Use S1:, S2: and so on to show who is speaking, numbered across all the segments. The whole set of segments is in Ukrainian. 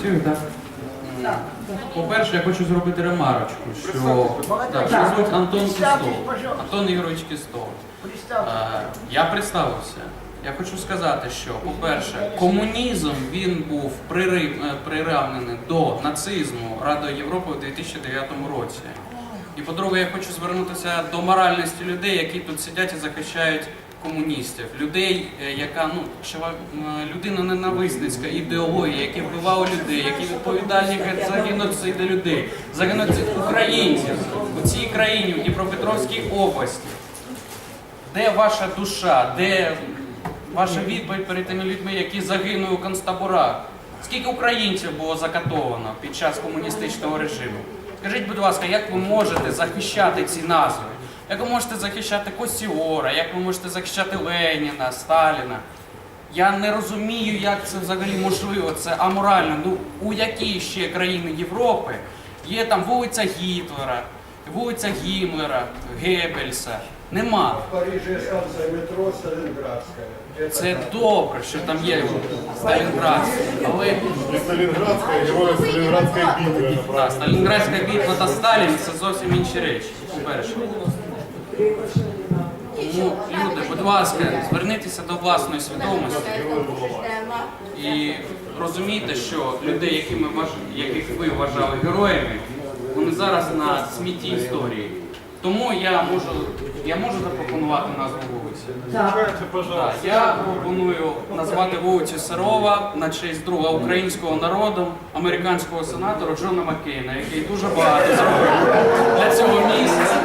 S1: Працює, так?
S2: Так.
S1: По-перше, я хочу зробити ремарочку, що так, звуть Антон Кістов. Антон Ігорович Кістов. Е, Я представився. Я хочу сказати, що, по-перше, комунізм він був пририв- е, приравнений до нацизму Радою Європи у 2009 році. І по-друге, я хочу звернутися до моральності людей, які тут сидять і захищають комуністів. Людей, е, яка ну людина ненависницька ідеологія, які вбивали людей, які відповідальні за геноцид людей, за геноцид українців у цій країні, в Дніпропетровській області. Де ваша душа? Де ваша відповідь перед тими людьми, які загинули у концтаборах? Скільки українців було закатовано під час комуністичного режиму? Скажіть, будь ласка, як ви можете захищати ці назви? Як ви можете захищати Косіора? Як ви можете захищати Леніна, Сталіна? Я не розумію, як це взагалі можливо. Це аморально. Ну у якій ще країни Європи є там вулиця Гітлера, вулиця Гімлера, Геббельса? Нема.
S3: В Париже станция метро Сталинградская. Это
S1: Це
S3: так.
S1: добре, що там є Сталінград. Але
S4: Не Сталинградская, героя Сталинградской битвы. это
S1: да,
S4: правильно.
S1: Сталінградська битва та Сталін це зовсім інші речі. По-перше. Тому, люди, будь ласка, зверніться до власної свідомості і розумійте, що людей, які ми вваж- яких ви вважали героями, вони зараз на смітті історії. Тому я можу, я можу запропонувати назву вулиці. Так, я пропоную назвати вулицю Сирова на честь друга українського народу, американського сенатора Джона Маккейна, який дуже багато зробив для цього місця.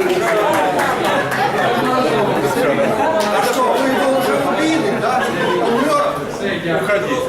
S4: Уходи.